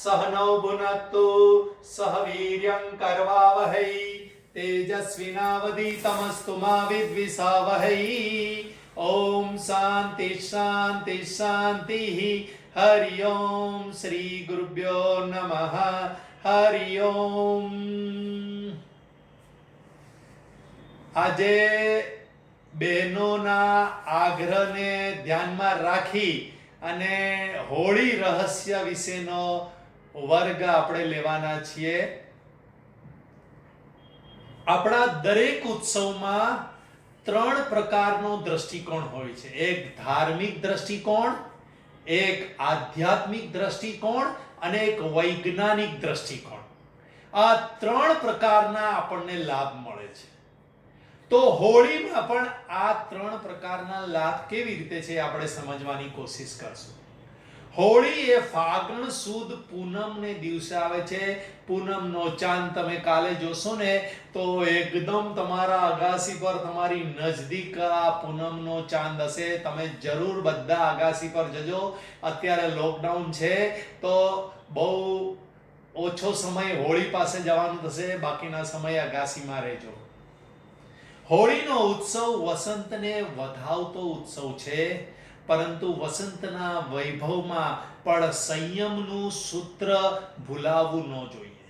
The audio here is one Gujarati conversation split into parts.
સહ નૌ ભુનક્તુ સહ વીર્યં કરવાવહૈ તેજસ્વિનાવધીતમસ્તુ મા વિદ્વિષાવહૈ ઓમ શાંતિ શાંતિ શાંતિ હરિ ઓમ શ્રી ગુરુભ્યો નમઃ હરિ ઓમ આજે બહેનોના આગ્રહને ધ્યાનમાં રાખી અને હોળી રહસ્ય વિશેનો વર્ગ આપણે લેવાના છીએ. આપણા દરેક ઉત્સવમાં ત્રણ પ્રકારનો દ્રષ્ટિકોણ હોય છે. એક ધાર્મિક દ્રષ્ટિકોણ, એક આધ્યાત્મિક દ્રષ્ટિકોણ અને એક વૈજ્ઞાનિક દ્રષ્ટિકોણ. આ ત્રણ પ્રકારના આપણને લાભ મળે છે. તો હોળીમાં પણ આ ત્રણ પ્રકારના લાભ કેવી રીતે છે આપણે સમજવાની કોશિશ કરશું. હોળી એ ફાગણ સુદ પૂનમને દિવસે આવે છે. પૂનમનો ચાંદ તમે કાલે જોશો ને, તો એકદમ તમારા અગાસી પર તમારી નજદીક આ પૂનમનો ચાંદ હશે. તમે જરૂર બધા અગાસી પર જજો. અત્યારે લોકડાઉન છે, તો બહુ ઓછો સમય હોળી પાસે જવાનું થશે. બાકીના સમય અગાસીમાં રહેજો. હોળીનો ઉત્સવ વસંતને વધાવતો ઉત્સવ છે. પરંતુ વસંતના વૈભવમાં પણ સંયમનું સૂત્ર ભૂલાવવું ન જોઈએ.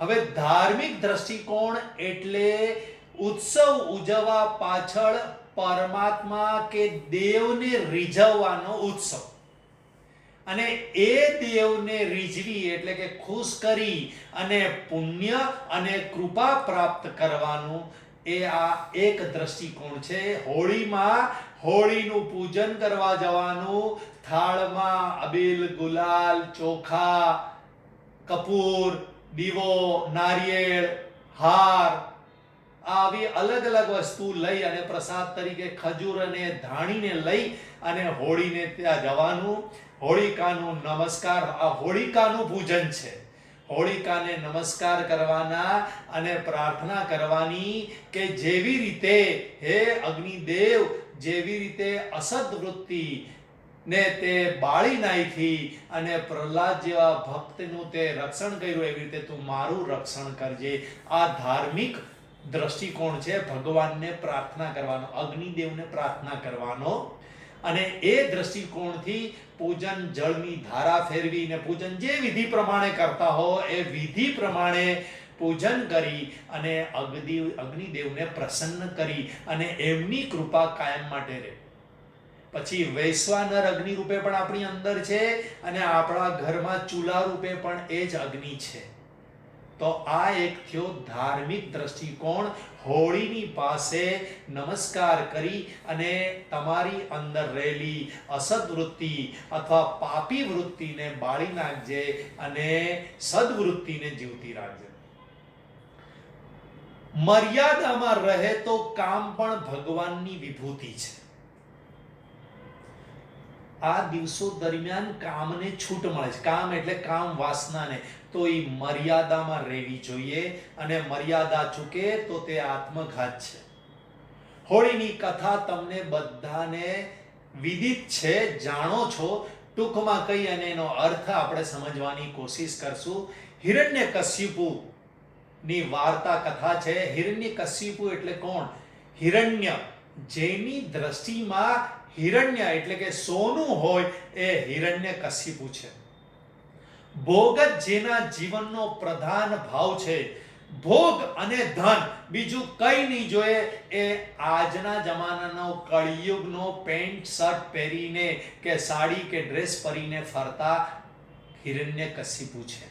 હવે ધાર્મિક દ્રષ્ટિકોણ એટલે ઉત્સવ ઉજવવા પાછળ પરમાત્મા કે દેવને રીઝવવાનો ઉત્સવ. અને એ દેવને રીઝવી એટલે કે ખુશ કરી અને પુણ્ય અને કૃપા પ્રાપ્ત કરવાનું એ આ એક દ્રષ્ટિકોણ છે. હોળીમાં હોળીનું પૂજન કરવા જવાનું થાળમાં અબીલ, ગુલાલ, ચોખા, કપૂર, દીવો, નારિયેળ, હાર આવી અલગ અલગ વસ્તુ લઈ અને પ્રસાદ તરીકે ખજૂર અને ધાણીને લઈ અને હોળીને ત્યાં જવાનું. હોળિકાનું નમસ્કાર. આ હોળિકાનું પૂજન છે. હોળિકાને નમસ્કાર કરવાના અને પ્રાર્થના કરવાની કે જેવી રીતે હે અગ્નિદેવ, જેવી રીતે અસદ વૃત્તિ ને તે બાળી નાખી અને પ્રહલાદ જેવા ભક્તનું તે રક્ષણ કર્યું, એવી રીતે તું મારું રક્ષણ કરજે. આ ધાર્મિક દ્રષ્ટિકોણ છે ભગવાનને પ્રાર્થના કરવાનો, અગ્નિદેવને પ્રાર્થના કરવાનો અને એ દ્રષ્ટિકોણથી પૂજન જળની ધારા ફેરવીને પૂજન જે વિધિ પ્રમાણે કરતા હો, એ વિધિ પ્રમાણે પૂજન કરી અને અગ્નિ, અગ્નિદેવને પ્રસન્ન કરી અને એમની કૃપા કાયમ માટે રહે. પછી વૈશ્વાનર અગ્નિ રૂપે પણ આપણી અંદર છે અને આપણા ઘરમાં ચૂલા રૂપે પણ એ જ અગ્નિ છે. તો આ એક થયો ધાર્મિક દ્રષ્ટિકોણ. હોળીની પાસે નમસ્કાર કરી અને તમારી અંદર રહેલી અસદ વૃત્તિ અથવા પાપી વૃત્તિને બાળી નાખજે અને સદવૃત્તિને જીવતી રાખજે. મર્યાદામાં રહે તો કામ પણ ભગવાનની વિભૂતિ છે. આ દિવસો દરમિયાન કામને છૂટ મળે છે. કામ એટલે કામ વાસનાને. તો એ મર્યાદામાં રહેવી જોઈએ અને મર્યાદા ચૂકે તો તે આત્મઘાત છે. હોળીની કથા તમને બધાને વિદિત છે, જાણો છો. ટૂંકમાં કહી અને એનો અર્થ આપણે સમજવાની કોશિશ કરશું. હિરણ્ય કશ્યપુ ની વાર્તા કથા છે. હિરણ્ય કશ્યપુ એટલે કોણ? હિરણ્ય, જેની દ્રષ્ટિમાં હિરણ્ય એટલે કે સોનું હોય એ હિરણ્ય કશ્યપુ છે ભોગ જ જેના જીવનનો પ્રધાન ભાવ છે, ભોગ અને ધન બીજું કઈ નહીં જોઈએ. એ આજના જમાનાનો કળિયુગનો પેન્ટ, શર્ટ પહેરીને કે સાડી કે ડ્રેસ પહેરીને ફરતા હિરણ્ય કશ્યપુ છે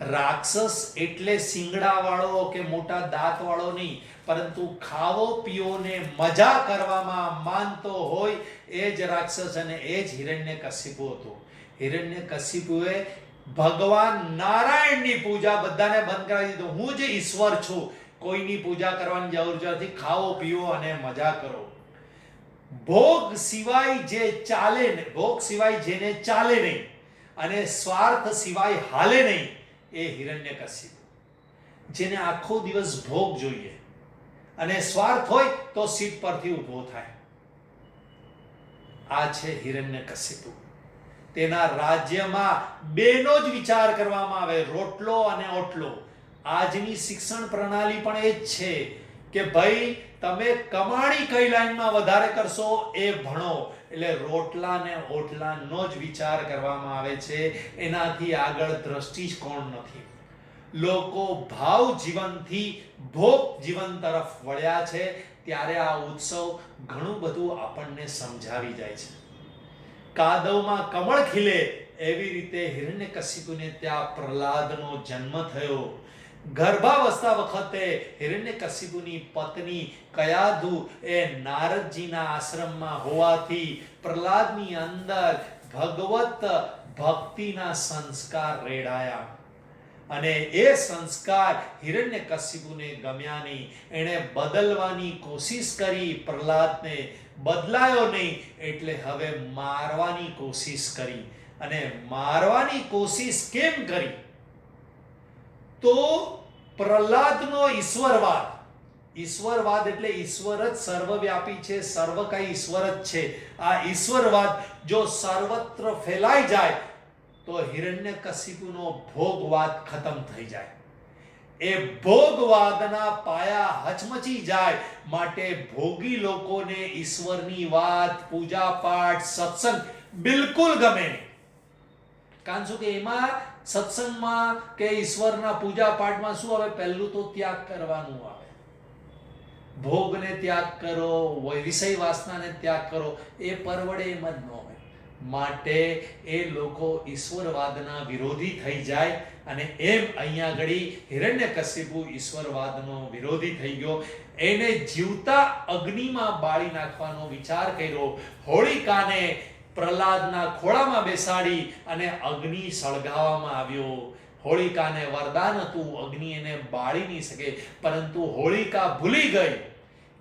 રાક્ષસ એટલે સિંગડા વાળો કે મોટા દાંત વાળો નહીં, પરંતુ ખાવો પીવો ને મજા કરવામાં માનતો હોય એ જ રાક્ષસ અને એ જ હિરણ્ય કશિપુ હતો. હિરણ્ય કશિપુએ ભગવાન નારાયણની પૂજા બધાને બંધ કરાવી દીધો. હું જ ઈશ્વર છું, કોઈની પૂજા કરવાની જરૂર નથી. ખાવો, પીઓ અને મજા કરો. ભોગ સિવાય જે ચાલે ને ભોગ સિવાય જેને ચાલે નહીં અને સ્વાર્થ સિવાય હાલે નહીં એ હિરણ્યકશિપુ જેને આખો દિવસ ભોગ જોઈએ. અને સ્વાર્થ હોય તો સીટ પરથી ઊભો થાય. આ છે હિરણ્યકશિપુ તેના રાજ્યમાં બેનો જ વિચાર કરવામાં આવે. રોટલો અને ઓટલો. આજની શિક્ષણ પ્રણાલી પણ એ જ છે કે ભાઈ તમે કમાણી કઈ લાઈનમાં વધારે કરશો એ ભણો. એટલે રોટલા ને ઓટલાનો જ વિચાર કરવામાં આવે છે. એનાથી આગળ દ્રષ્ટિ જ કોણ નથી. લોકો ભાવ જીવનથી ભોગ જીવન તરફ વળ્યા છે. ત્યારે આ ઉત્સવ ઘણું બધું આપણને સમજાવી જાય છે. કાદવમાં કમળ ખીલે એવી રીતે હિરણ્યકશિપુને ત્યાં પ્રહલાદનો જન્મ થયો. ગર્ભાવસ્થા વખતે હિરણ્યકશિપુની પત્ની કયાધુ એ નારદજીના આશ્રમમાં હોવાથી પ્રહલાદની અંદર ભગવત ભક્તિના સંસ્કાર રેડાયા. અને એ સંસ્કાર હિરણ્યકશિપુને ગમ્યા નહીં એણે બદલવાની કોશિશ કરી, પ્રહલાદને બદલાયો નહીં એટલે હવે મારવાની કોશિશ કરી. અને મારવાની કોશિશ કેમ કરી? તો પ્રહલાદનો ઈશ્વરવાદ. ઈશ્વરવાદ એટલે ઈશ્વર જ સર્વવ્યાપી છે, સર્વ કઈ ઈશ્વર જ છે. આ ઈશ્વરવાદ જો સર્વત્ર ફેલાઈ જાય, તો હિરણ્યકશિપુનો ભોગવાદ ખતમ થઈ જાય. એ ભોગવાદના પાયા હચમચી જાય માટે ભોગી લોકોને ઈશ્વરની વાત પૂજા પાઠ સત્સંગ બિલકુલ ગમે નહીં. કારણ શું કે એમાં સત્સંગમાં કે ઈશ્વરના પૂજા પાઠમાં શું આવે? પહેલું તો ત્યાગ કરવાનું આવે. ભોગને ત્યાગ કરો વિષય વાસનાને ત્યાગ કરો, એ પરવડે એમ જ ન હોય. માટે એ લોકો ઈશ્વરવાદના વિરોધી થઈ જાય અને એમ અહીંયા આગળ હિરણ્યકશિપુ ઈશ્વરવાદનો વિરોધી થઈ ગયો. એને જીવતા અગ્નિમાં બાળી નાખવાનો વિચાર કર્યો. હોળિકાને પ્રહલાદના ખોળામાં બેસાડી અને અગ્નિ સળગાવવામાં આવ્યો. હોળિકાને વરદાન હતું, અગ્નિ એને બાળી નહીં શકે, પરંતુ હોળિકા ભૂલી ગઈ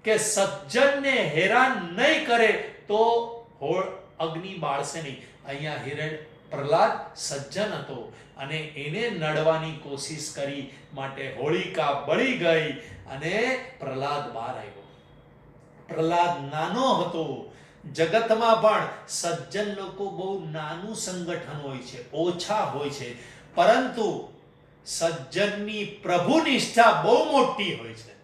કે સજ્જનને હેરાન નહીં કરે તો અગ્નિ બાળશે નહીં. અહીંયા હિરણ પ્રહલાદ સજ્જન હતો અને એને નડવાની કોશિશ કરી માટે હોળિકા બળી ગઈ અને પ્રહલાદ બહાર આવ્યો. પ્રહલાદ નાનો હતો જગતમાં પણ સજ્જન લોકો બહુ નાનું સંગઠન હોય છે, ઓછા હોય છે. પરંતુ સજ્જનની પ્રભુ નિષ્ઠા બહુ મોટી હોય છે.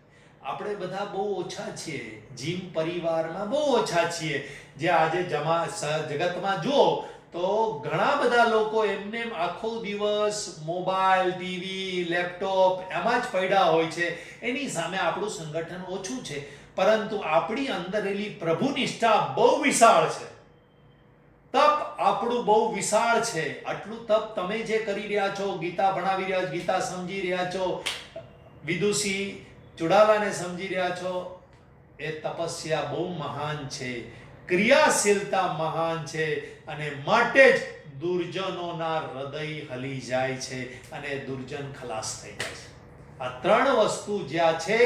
આપણે બધા બહુ ઓછા છીએ. જીમ પરિવારમાં બહુ ઓછા છીએ. જે આજે જમા જગતમાં જુઓ, તો ઘણા બધા લોકો એમને આખો દિવસ મોબાઈલ, ટીવી, લેપટોપ એમાં જ પડ્યા હોય છે. એની સામે આપણું સંગઠન ઓછું છે. પરંતુ આપણી અંદર રહેલી પ્રભુ નિષ્ઠા બહુ વિશાળ છે. તપ આપણું બહુ વિશાળ છે. આટલું તપ તમે જે કરી રહ્યા છો, ગીતા ભણાવી રહ્યા છો, ગીતા સમજી રહ્યા છો, વિદુષી ચુડાલાને સમજી રહ્યા છો, એ તપસ્યા બહુ મહાન છે. ક્રિયાશીલતા મહાન છે અને માટે જ દુર્જનોના હૃદય હલી જાય છે અને દુર્જન ખલાસ થઈ જાય છે. આ ત્રણ વસ્તુ જ્યાં છે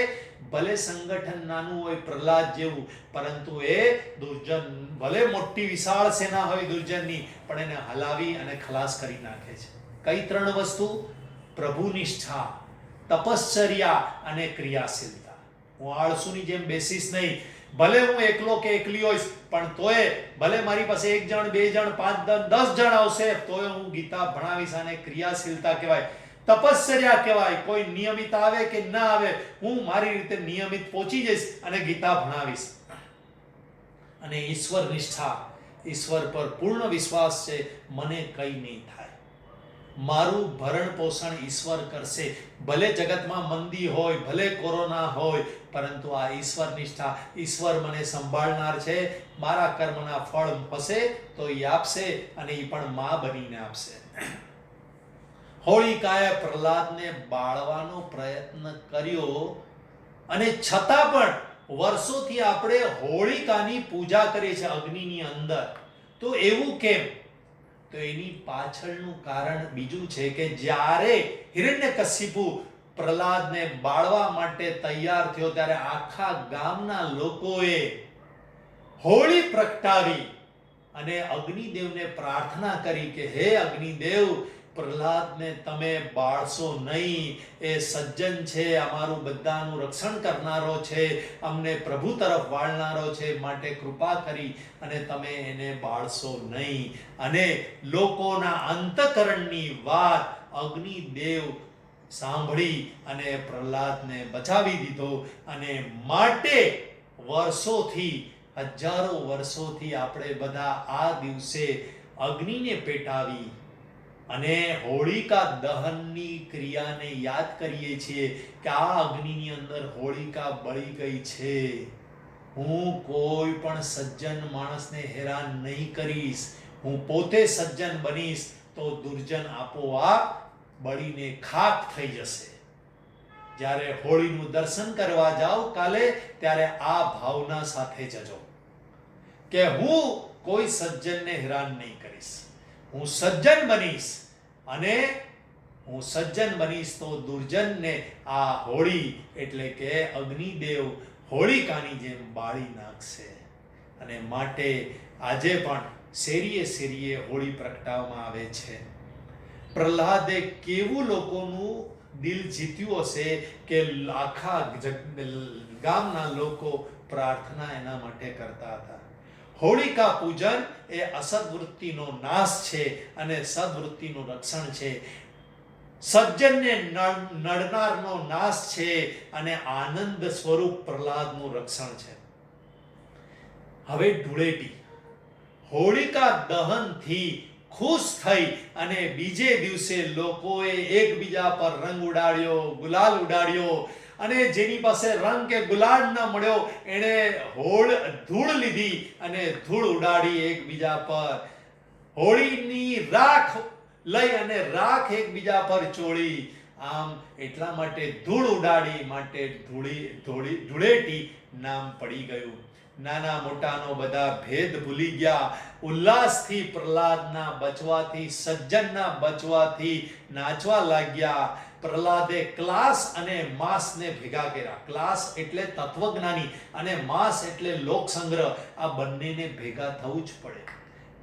ભલે સંગઠન નાનું હોય, પ્રહલાદ જેવું, પરંતુ એ દુર્જન, ભલે મોટી વિશાળ સેના હોય દુર્જનની, પણ એને હલાવી અને ખલાસ કરી નાખે છે. કઈ ત્રણ વસ્તુ? પ્રભુ નિષ્ઠા તપશ્ચર્યા અને ક્રિયાશીલતા. હું આળસુની જેમ બેસીશ નહીં. ભલે હું એકલો કે એકલી હોઈશ, પણ તોય ભલે મારી પાસે એક જણ, બે જણ, પાંચ જણ, દસ જણ આવશે, તોય હું ગીતા ભણાવીશ અને ક્રિયાશીલતા કહેવાય. તપશ્ચર્યા કહેવાય. કોઈ નિયમિત આવે કે ના આવે, હું મારી રીતે નિયમિત પહોંચી જઈશ અને ગીતા ભણાવીશ. અને ઈશ્વર નિષ્ઠા, ઈશ્વર પર પૂર્ણ વિશ્વાસ છે, મને કંઈ નહીં થાય. મારું ભરણ પોષણ ઈશ્વર કરશે. ભલે જગતમાં મંદી હોય, ભલે કોરોના હોય, પરંતુ આ ઈશ્વર નિષ્ઠા, ઈશ્વર મને સંભાળનાર છે. મારા કર્મના ફળ હશે તો એ આપશે અને એ પણ મા બનીને આપશે. હોળિકાએ પ્રહલાદને બાળવાનો પ્રયત્ન કર્યો અને છતાં પણ વર્ષોથી આપણે હોળિકાની પૂજા કરીએ છીએ અગ્નિની અંદર. તો એવું કેમ? તો એની પાછળનું કારણ બીજું છે કે જ્યારે હિરણ્યકશિપુ પ્રહલાદને બાળવા માટે તૈયાર થયો ત્યારે આખા ગામના લોકોએ હોળી પ્રગટાવી અને અગ્નિદેવને પ્રાર્થના કરી કે, હે અગ્નિદેવ પ્રહલાદને તમે બાળશો નહીં. એ સજ્જન છે, અમારું બધાનું રક્ષણ કરનારો છે, અમને પ્રભુ તરફ વાળનારો છે, માટે કૃપા કરી અને તમે એને બાળશો નહીં. અને લોકોના અંતકરણની વાત અગ્નિદેવ સાંભળી અને પ્રહલાદને બચાવી દીધો અને માટે વર્ષોથી, હજારો વર્ષોથી આપણે બધા આ દિવસે અગ્નિને પેટાવી અને હોળિકા દહનની ક્રિયાને યાદ કરીએ છીએ કે આ અગ્નિની અંદર હોળિકા બળી ગઈ છે. હું કોઈ પણ સજ્જન માણસને હેરાન નહીં કરીશ. હું પોતે સજ્જન બનીશ તો દુર્જન આપોઆપ બળીને ખાક થઈ જશે. જ્યારે હોળીનું દર્શન કરવા જાઓ કાલે, ત્યારે આ ભાવના સાથે જજો કે હું કોઈ સજ્જનને હેરાન નહીં કરીશ. હું સજ્જન બનીશ અને હું સજ્જન બનીશ તો દુર્જનને આ હોળી એટલે કે અગ્નિદેવ હોળિકાની જેમ બાળી નાખશે. અને માટે આજે પણ શેરીએ શેરીએ હોળી પ્રગટાવવામાં આવે છે. પ્રહલાદે કેવું લોકોનું દિલ જીત્યું હશે કે આખા ગામના લોકો પ્રાર્થના એના માટે કરતા હતા. હોળિકા પૂજન એ અસદવૃત્તિનો નાશ છે અને સદવૃત્તિનું રક્ષણ છે. સજ્જનને નડનારનો નાશ છે અને આનંદ સ્વરૂપ પ્રહલાદનું રક્ષણ છે. હવે ધૂળેટી. હોળિકા દહનથી ખુશ થઈ અને બીજે દિવસે લોકોએ એકબીજા પર રંગ ઉડાડ્યો, ગુલાલ ઉડાડ્યો અને જેની પાસે રંગ કે ગુલાલ ન મળ્યો, એણે હોળ ધૂળ લીધી અને ધૂળ ઉડાડી એકબીજા પર. હોળીની રાખ લઈ અને રાખ એકબીજા પર ચોળી. આમ એટલા માટે ધૂળ ઉડાડી માટે ધૂળી ધૂળી, ધૂળેટી નામ પડી ગયું. નાના મોટાનો બધા ભેદ ભૂલી ગયા. ઉલ્લાસથી, પ્રહલાદના બચવાથી, સજ્જનના બચવાથી નાચવા લાગ્યા. પ્રહલાદે ક્લાસ અને માસને ભેગા કર્યા. ક્લાસ એટલે તત્વજ્ઞાની અને માસ એટલે લોક સંગ્રહ આ બંનેને ભેગા થવું જ પડે.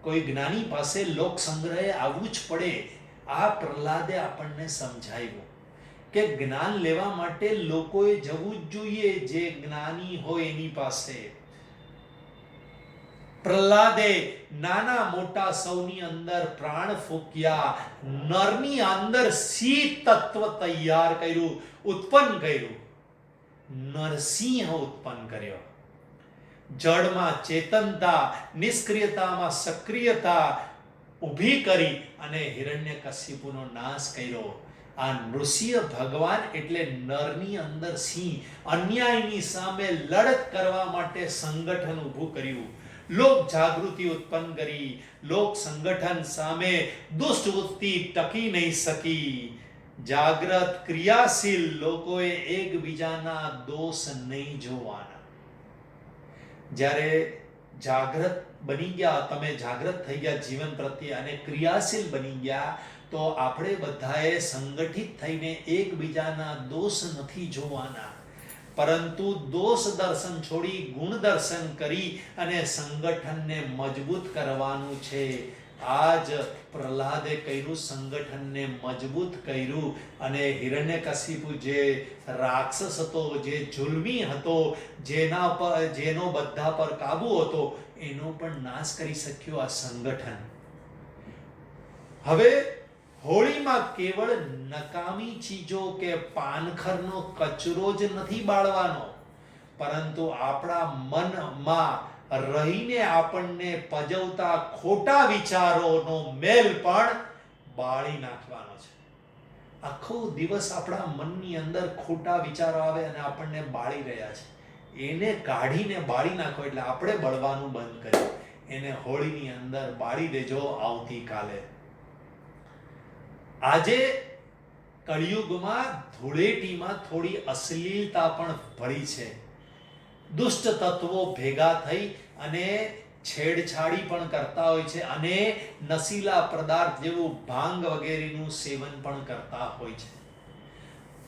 કોઈ જ્ઞાની પાસે લોક સંગ્રહે આવવું જ પડે. આ પ્રહલાદે આપણને સમજાવ્યું કે જ્ઞાન લેવા માટે લોકોએ જવું જ જોઈએ. જે જ્ઞાની હોય એની પાસે. પ્રહલાદે નાના મોટા સૌની અંદર પ્રાણ ફૂક્યા, નરની અંદર સી તત્વ તૈયાર કર્યું, ઉત્પન્ન કર્યું. નરસિંહ ઉત્પન્ન કર્યો. જળમાં ચેતનતા, નિષ્ક્રિયતામાં સક્રિયતા ઊભી કરી અને હિરણ્ય કશ્યપુનો નાશ કર્યો. આ નૃસિંહ ભગવાન એટલે નરની અંદર સિંહ, અન્યાયની સામે લડત કરવા માટે સંગઠન ઊભું કર્યું. લોક જાગૃતિ ઉત્પન્ન કરી, લોક સંગઠન સામે દુષ્ટ વૃત્તિ ટકી નહીં શકી. જાગ્રત ક્રિયાશીલ લોકોએ એકબીજાના દોષ નહીં જોવાના. જ્યારે જાગૃત બની ગયા, તમે જાગૃત થઈ ગયા જીવન પ્રત્યે અને ક્રિયાશીલ બની ગયા, તો આપણે બધાએ સંગઠિત થઈને એકબીજાના દોષ નથી જોવાના. પરંતુ દોષ દર્શન છોડી ગુણ દર્શન કરી અને સંગઠનને મજબૂત કરવાનું છે. આજ પ્રહલાદે કર્યું, સંગઠનને મજબૂત કર્યું અને હિરણ્યકશિપુ જે રાક્ષસ હતો, જે જુલમી હતો, જેના પર, જેનો બધા પર કાબુ હતો, એનો પણ નાશ કરી શક્યો આ સંગઠન. હવે હોળીમાં કેવળ નકામી ચીજો કે પાનખરનો કચરો જ નથી બાળવાનો. પરંતુ આપણા મનમાં રહીને આપણને પજવતા ખોટા વિચારોનો મેલ પણ બાળી નાખવાનો છે. આખો દિવસ આપણા મનની અંદર ખોટા વિચારો આવે અને આપણને બાળી રહ્યા છે. એને કાઢીને બાળી નાખો એટલે આપણે બળવાનું બંધ કરીએ. એને હોળીની અંદર બાળી દેજો આવતીકાલે. આજે કળિયુગમાં ધૂળેટીમાં થોડી અશ્લીલતા પણ ભળી છે. દુષ્ટ તત્વો ભેગા થઈ અને છેડછાડી પણ કરતા હોય છે અને નશીલા પદાર્થ જેવું ભાંગ વગેરેનું સેવન પણ કરતા હોય છે.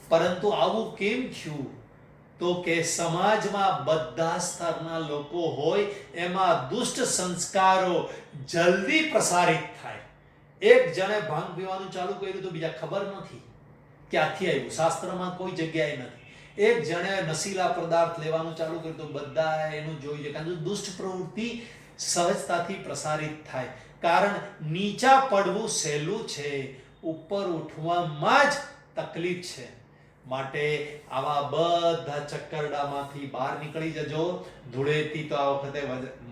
પરંતુ આવું કેમ થયું? તો કે સમાજમાં બધા સ્તરના લોકો હોય એમાં દુષ્ટ સંસ્કારો જલ્દી પ્રસારિત થાય. એક જણે ભાંગ પીવાનું ચાલુ કર્યું તો બીજા ખબર નથી ક્યાંથી આવ્યું. શાસ્ત્રમાં કોઈ જગ્યાએ નથી. એક જણે નશીલા પદાર્થ લેવાનું ચાલુ કર્યું તો બધા એનું જોઈ છે કારણ કે દુષ્ટ પ્રવૃત્તિ સહજતાથી પ્રસારિત થાય. કારણ નીચા પડવું સહેલું છે. ઉપર ઉઠવામાં જ તકલીફ છે. માટે આવા બધા ચક્કરડામાંથી બહાર નીકળી જજો. ધૂળેટી તો આ વખતે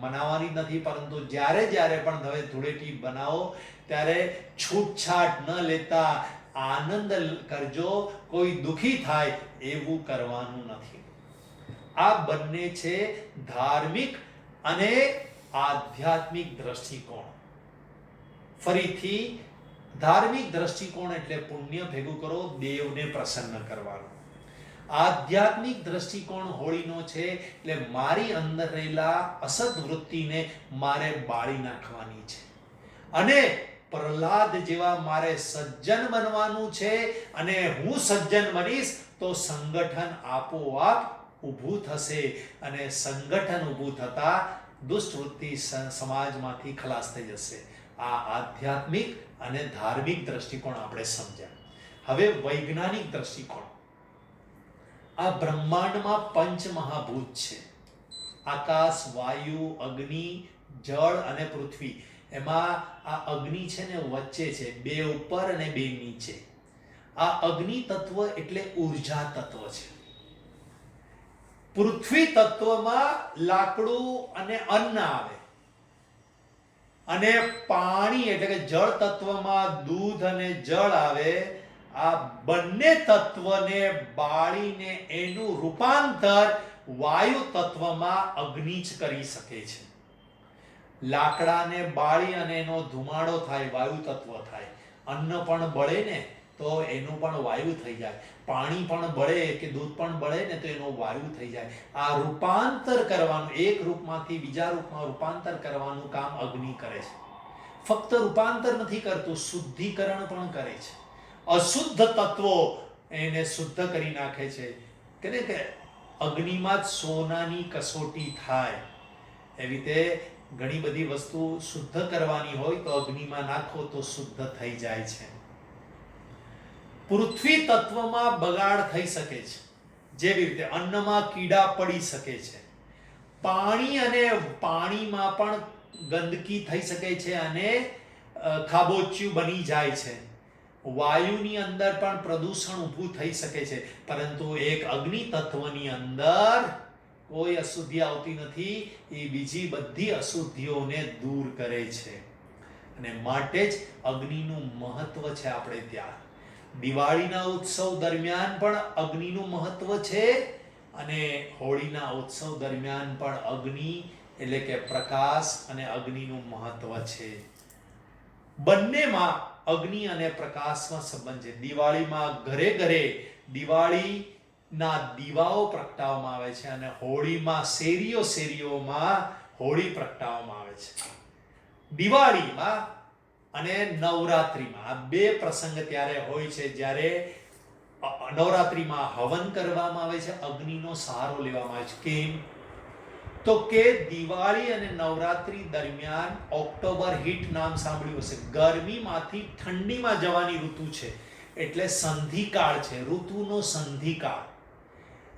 મનાવવાની નથી, પરંતુ જ્યારે જ્યારે પણ હવે ધૂળેટી બનાવો, ત્યારે છૂટછાટ ન લેતા આનંદ કરજો. કોઈ દુખી થાય એવું કરવાનું નથી. આ બંને છે ધાર્મિક અને આધ્યાત્મિક દ્રષ્ટિકોણ. ફરીથી ધાર્મિક દ્રષ્ટિકોણ એટલે પુણ્ય ભેગું કરો, દેવને પ્રસન્ન કરવાનો. આધ્યાત્મિક દ્રષ્ટિકોણ હોળીનો છે એટલે મારી અંદર રહેલા અસદ વૃત્તિને મારે બાળી નાખવાની છે. અને પ્રહલાદ જેવા મારે સજ્જન બનવાનું છે અને હું સજ્જન બનીશ તો સંગઠન આપોઆપ ઊભું થશે અને સંગઠન ઊભું થતા દુષ્ટ વૃત્તિ સમાજમાંથી ખલાસ થઈ જશે. આ આધ્યાત્મિક અને ધાર્મિક દ્રષ્ટિકોણ આપણે સમજ્યા. હવે વૈજ્ઞાનિક દ્રષ્ટિકોણ. આ બ્રહ્માંડમાં પંચ મહાભૂત છે. આકાશ, વાયુ, અગ્નિ, જળ અને પૃથ્વી. એમાં આ અગ્નિ છે ને વચ્ચે છે, બે ઉપર અને બે નીચે. આ અગ્નિ તત્વ એટલે ઊર્જા તત્વ છે. પૃથ્વી તત્વમાં લાકડું અને અન્ન આવે. અને પાણી એટલે કે જળ તત્વમાં દૂધ અને જળ આવે, આ બંને તત્વને બાળીને એનું રૂપાંતર વાયુ તત્વમાં અગ્નિ જ કરી શકે છે. લાકડાને બાળી અને એનો ધુમાડો થાય, વાયુ તત્વ થાય. અન્ન પણ બળે ને તો એનું પણ વાયુ થઈ જાય. પાણી પણ બળે કે દૂધ પણ બળે ને તો એનો વાયુ થઈ જાય. આ રૂપાંતર કરવાનું, એક રૂપમાંથી બીજા રૂપમાં રૂપાંતર કરવાનું કામ અગ્નિ કરે છે. ફક્ત રૂપાંતર નથી કરતું, શુદ્ધિકરણ પણ કરે છે. અશુદ્ધ તત્વો એને શુદ્ધ કરી નાખે છે. કે કે અગ્નિમાં જ સોનાની કસોટી થાય. એવી રીતે ઘણી બધી વસ્તુ શુદ્ધ કરવાની હોય તો અગ્નિમાં નાખો તો શુદ્ધ થઈ જાય છે. પૃથ્વી તત્વમાં બગાડ થઈ શકે છે. જેવી રીતે અન્નમાં કીડા પડી શકે છે. પાણી અને પાણીમાં પણ ગંદકી થઈ શકે છે અને ખાબોચ્યું બની જાય છે. વાયુની અંદર પણ પ્રદૂષણ ઊભું થઈ શકે છે. પરંતુ એક અગ્નિ તત્વની અંદર કોઈ અશુદ્ધિ આવતી નથી. એ બીજી બધી અશુદ્ધિઓને દૂર કરે છે. અને માટે જ અગ્નિનું મહત્વ છે આપણે ત્યાં દિવાળીના ઉત્સવ દરમિયાન પણ અગ્નિનું મહત્વ છે અને હોળીના ઉત્સવ દરમિયાન પણ અગ્નિ એટલે કે પ્રકાશ અને અગ્નિનું મહત્વ છે. બંનેમાં અગ્નિ અને પ્રકાશમાં સંબંધ છે. દિવાળીમાં ઘરે ઘરે દિવાળીના દીવાઓ પ્રગટાવવામાં આવે છે અને હોળીમાં શેરીઓ શેરીઓમાં હોળી પ્રગટાવવામાં આવે છે. દિવાળીમાં અને નવરાત્રિમાં. આ બે પ્રસંગ ત્યારે હોય છે જ્યારે નવરાત્રિમાં હવન કરવામાં આવે છે, અગ્નિનો સહારો લેવામાં આવે છે. કેમ? તો કે દિવાળી અને નવરાત્રી દરમિયાન ઓક્ટોબર હીટ નામ સાંભળ્યું હશે. ગરમીમાંથી ઠંડીમાં જવાની ઋતુ છે, એટલે સંધિકાળ છે, ઋતુનો સંધિકાળ.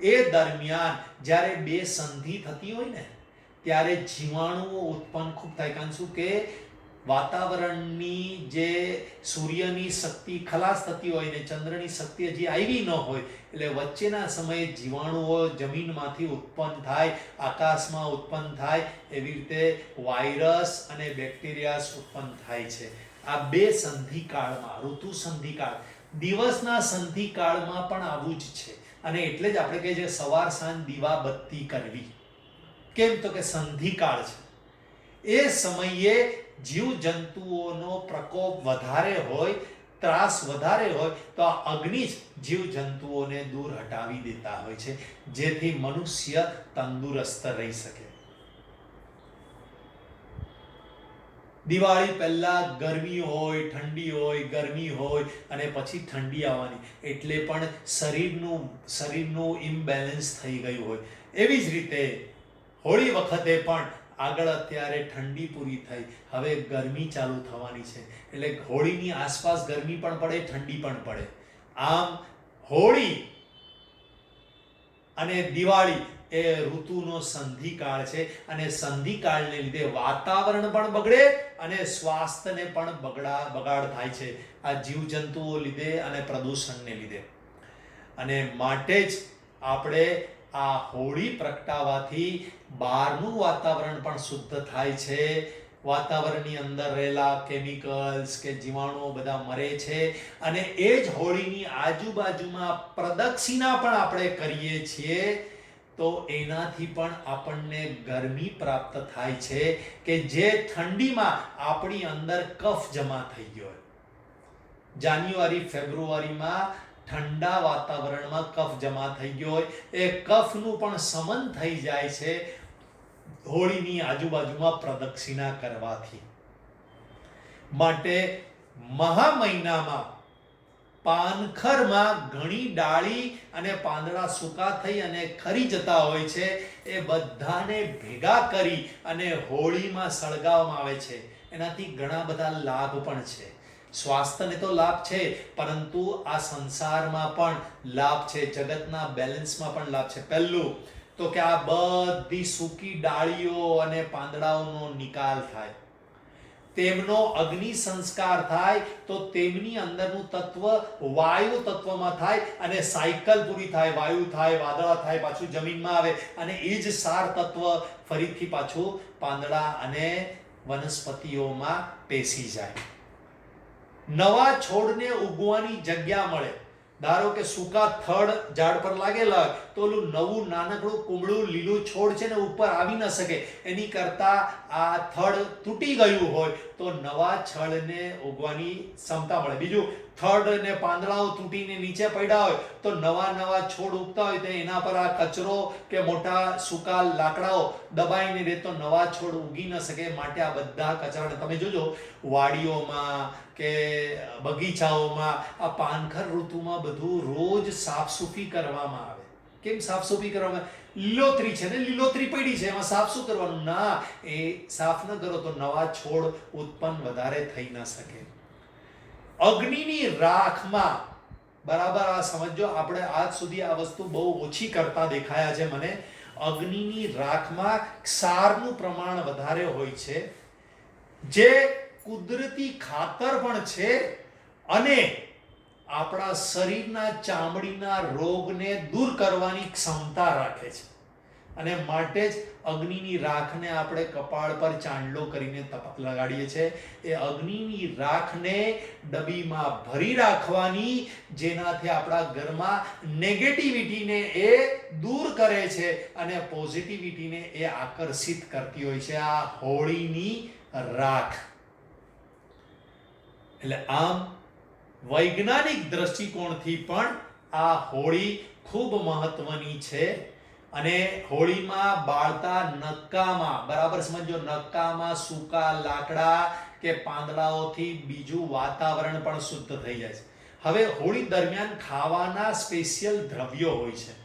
એ દરમિયાન જ્યારે બે સંધિ થતી હોય ને, ત્યારે જીવાણુઓ ઉત્પન્ન ખૂબ થાય. કારણ શું કે વાતાવરણની જે સૂર્યની શક્તિ, ખલાસ થતી હોય ને ચંદ્રની શક્તિ હજી આવી ન હોય, એટલે વચ્ચેના સમયે જીવાણુઓ જમીનમાંથી ઉત્પન્ન થાય, આકાશમાં ઉત્પન્ન થાય, એવી રીતે વાયરસ અને બેક્ટેરિયાસ ઉત્પન્ન થાય છે. આ બે સંધિકાળમાં, ઋતુ સંધિકાળ. દિવસના સંધિકાળમાં પણ આવું જ છે. અને એટલે જ આપણે કહીએ છીએ સવાર, સાંજ, દીવા બત્તી કરવી. કેમ? તો કે સંધિકાળ છે. એ સમયે જીવ જંતુઓનો પ્રકોપ વધારે હોય, ત્રાસ વધારે હોય, તો આ અગ્નિ જ જીવ જંતુઓને દૂર હટાવી દેતા હોય છે, જેથી મનુષ્ય તંદુરસ્ત રહી શકે. દિવાળી પહેલા ગરમી હોય, ઠંડી હોય, ગરમી હોય, અને પછી ઠંડી આવવાની, એટલે પણ શરીરનું શરીરનું ઇમ્બેલેન્સ થઈ ગયું હોય. એવી જ રીતે હોળી વખતે પણ આગળ અત્યારે ઠંડી પૂરી થઈ. હવે ગરમી ચાલુ થવાની છે. એટલે હોળીની આસપાસ ગરમી પણ પડે, ઠંડી પણ પડે. આમ હોળી અને દિવાળી એ ઋતુનો સંધિકાળ છે અને સંધિકાળને લીધે વાતાવરણ પણ બગડે અને સ્વાસ્થ્યને પણ બગડા, બગાડ થાય છે આ જીવજંતુઓ લીધે અને પ્રદૂષણને લીધે. અને માટે જ આપણે આ હોળી પ્રગટાવાથી બહારનું વાતાવરણ પણ શુદ્ધ થાય છે. વાતાવરણની અંદર રહેલા કેમિકલ્સ કે જીવાણુઓ બધા મરે છે અને એ જ હોળીની આજુબાજુમાં પ્રદક્ષિણા પણ આપણે કરીએ છીએ. તો એનાથી પણ આપણને ગરમી પ્રાપ્ત થાય છે કે જે ઠંડીમાં આપણી અંદર કફ જમા થઈ ગયો જાન્યુઆરી, ફેબ્રુઆરીમાં ઠંડા વાતાવરણમાં કફ જમા થઈ ગયો હોય, એ કફનું પણ સમન થઈ જાય છે હોળીની આજુબાજુમાં પ્રદક્ષિણા કરવાથી. માટે મહા મહિનામાં પાનખરમાં ઘણી ડાળી અને પાંદડા સૂકા થઈ અને ખરી જતા હોય છે, એ બધાને ભેગા કરી અને હોળીમાં સળગાવવામાં આવે છે. એનાથી ઘણા બધા લાભ પણ છે. સ્વાસ્થ્યને તો લાભ છે, પરંતુ આ સંસારમાં પણ લાભ છે, જગતના બેલેન્સમાં પણ લાભ છે. પહેલું તો કે આ બધી સૂકી ડાળીઓ અને પાંદડાઓનો નિકાલ થાય. તેમનો અગ્નિ સંસ્કાર થાય તો તેમની અંદરનું તત્વ વાયુ તત્વમાં થાય અને સાયકલ પૂરી થાય, વાયુ થાય, વાદળા થાય, પાછું જમીનમાં આવે અને એ જ સાર તત્વ ફરીથી પાછું પાંદડા અને વનસ્પતિઓમાં પેસી જાય. નવા છોડને ઉગવાની જગ્યા મળે. ધારો કે સૂકા થડ ઝાડ પર લાગેલા તો ઓલું નવું નાનકડું કુમળું લીલું છોડ છે ને ઉપર આવી ન શકે. એની કરતા આ થડ તૂટી ગયું હોય, તો નવા છળને ઉગવાની ક્ષમતા મળે. બીજું થડ ને પાંદડાઓ તૂટીને નીચે પડ્યા હોય તો નવા નવા છોડ ઉગતા હોય તો એના પર આ કચરો કે મોટા સૂકા લાકડાઓ દબાઈને રહે તો નવા છોડ ઉગી ન શકે માટે આ બધા કચરાને તમે જોજો, વાડીઓમાં કે બગીચાઓમાં આ પાનખર ઋતુમાં બધું રોજ સાફસૂફી કરવામાં આવે. કેમ સાફસૂફી કરવામાં લીલોતરી છે ને, લીલોતરી પડી છે, એમાં સાફ શું કરવાનું? ના, એ સાફ ન કરો તો નવા છોડ ઉત્પન્ન વધારે થઈ ન શકે. અગ્નિની રાખમાં, બરાબર, આ સમજો, આપણે આજ સુધી આ વસ્તુ બહુ ઓછી કરતા દેખાયા છે મને. અગ્નિની રાખમાં ક્ષારનું પ્રમાણ વધારે હોય છે, જે કુદરતી ખાતર પણ છે અને આપણા શરીરના ચામડીના રોગને દૂર કરવાની ક્ષમતા રાખે છે. અને માટે જ અગ્નિની રાખને આપણે કપાળ પર ચાંદલો કરીને તપ લગાડીએ છીએ. એ અગ્નિની રાખને ડબીમાં ભરી રાખવાની, જેનાથી આપણા ઘરમાં નેગેટિવિટીને એ દૂર કરે છે અને પોઝિટિવિટીને એ આકર્ષિત કરતી હોય છે. આ હોળીની રાખ. એટલે આમ વૈજ્ઞાનિક દ્રષ્ટિકોણથી પણ આ હોળી ખૂબ મહત્વની છે. અને હોળીમાં બાળતા નક્કામાં બરાબર સમજો નક્કામાં સૂકા લાકડા કે પાંદડાઓથી બીજું વાતાવરણ પણ શુદ્ધ થઈ જાય છે. હવે હોળી દરમિયાન ખાવાના સ્પેશિયલ દ્રવ્યો હોય છે.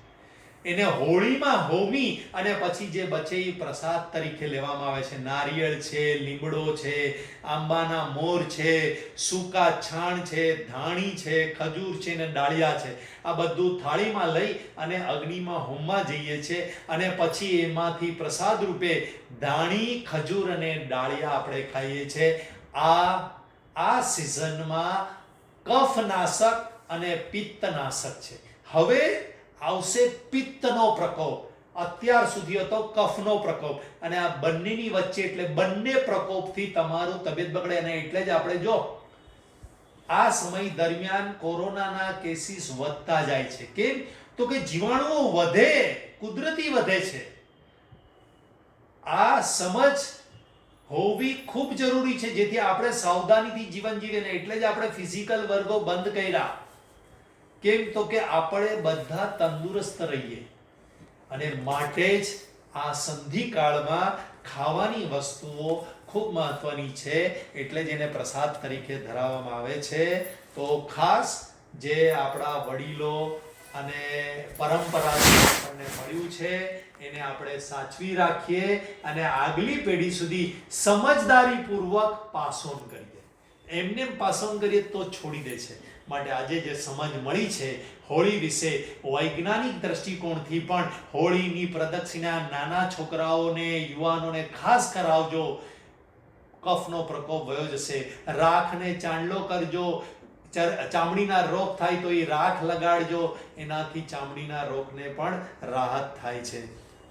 એને હોળીમાં હોમી અને પછી જે બચે એ પ્રસાદ તરીકે લેવામાં આવે છે, નારિયેળ છે, લીમડો છે, આંબાના મોર છે, સૂકા છાણ છે, ધાણી છે, ખજૂર છે ને ડાળિયા છે. આ બધું થાળીમાં લઈ અને અગ્નિમાં હોમવા જઈએ છે અને પછી એમાંથી પ્રસાદ રૂપે ધાણી, ખજૂર અને ડાળિયા આપણે ખાઈએ છીએ આ આ સિઝનમાં કફનાશક અને પિત્તનાશક છે. હવે આવશે પિત્તનો પ્રકોપ. અત્યાર સુધી હતો કફનો પ્રકોપ. અને આ બંનેની વચ્ચે એટલે બંને પ્રકોપથી તમારું તબિયત બગડે અને એટલે જ આપણે જો આ સમય દરમિયાન કોરોનાના કેસીસ વધતા જાય છે. કેમ? તો કે જીવાણુઓ વધે, કુદરતી વધે છે. આ સમજ હોવી ખૂબ જરૂરી છે. જેથી આપણે સાવધાનીથી જીવન જીવીએ એટલે જ આપણે ફિઝિકલ વર્ગો બંધ કર્યા. કેમ તો કે આપણે બધા તંદુરસ્ત રહીએ. અને માટે જ આ સંધિકાળમાં ખાવાની વસ્તુઓ ખૂબ મહત્વની છે, એટલે જ પ્રસાદ તરીકે ધરાવવામાં આવે છે. તો ખાસ જે આપણા વડીલો અને પરંપરા આપણને મળ્યું છે, એને આપણે સાચવી રાખીએ અને આગલી પેઢી સુધી સમજદારીપૂર્વક પાસ ઓન કરીએ. એમને પાસ કરીએ તો છોડી દે છે. માટે આજે જે સમજ મળી છે હોળી વિશે વૈજ્ઞાનિક દ્રષ્ટિકોણથી પણ હોળીની પ્રદક્ષિણા નાના છોકરાઓને, યુવાનોને ખાસ કરાવજો. કફનો પ્રકોપ વયો જશે. રાખને ચાંદલો કરજો. ચામડીના રોગ થાય તો એ રાખ લગાડજો. એનાથી ચામડીના રોગને પણ રાહત થાય છે.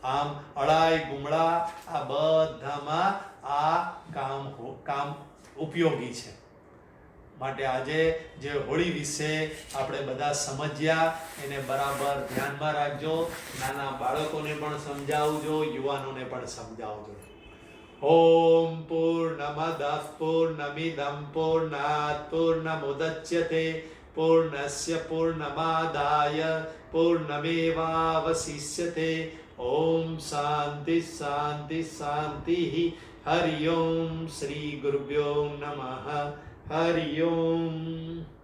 આમ અળાઈ ગુમડા આ બધામાં આ કામ કામ ઉપયોગી છે. માટે આજે જે હોળી વિશે આપણે બધા સમજ્યા, એને બરાબર ધ્યાનમાં રાખજો. નાના બાળકોને પણ સમજાવજો, યુવાનોને પણ સમજાવજો. ઓમ પૂર્ણમદ પૂર્ણમિદમ પૂર્ણાત પૂર્ણમુદચ્યતે, પૂર્ણસ્ય પૂર્ણમાદાય, પૂર્ણમેવાવશિષ્યતે. ઓમ શાંતિ શાંતિ શાંતિ, હરિ ઓમ શ્રી ગુરુભ્યો નમઃ. હરિ ઓમ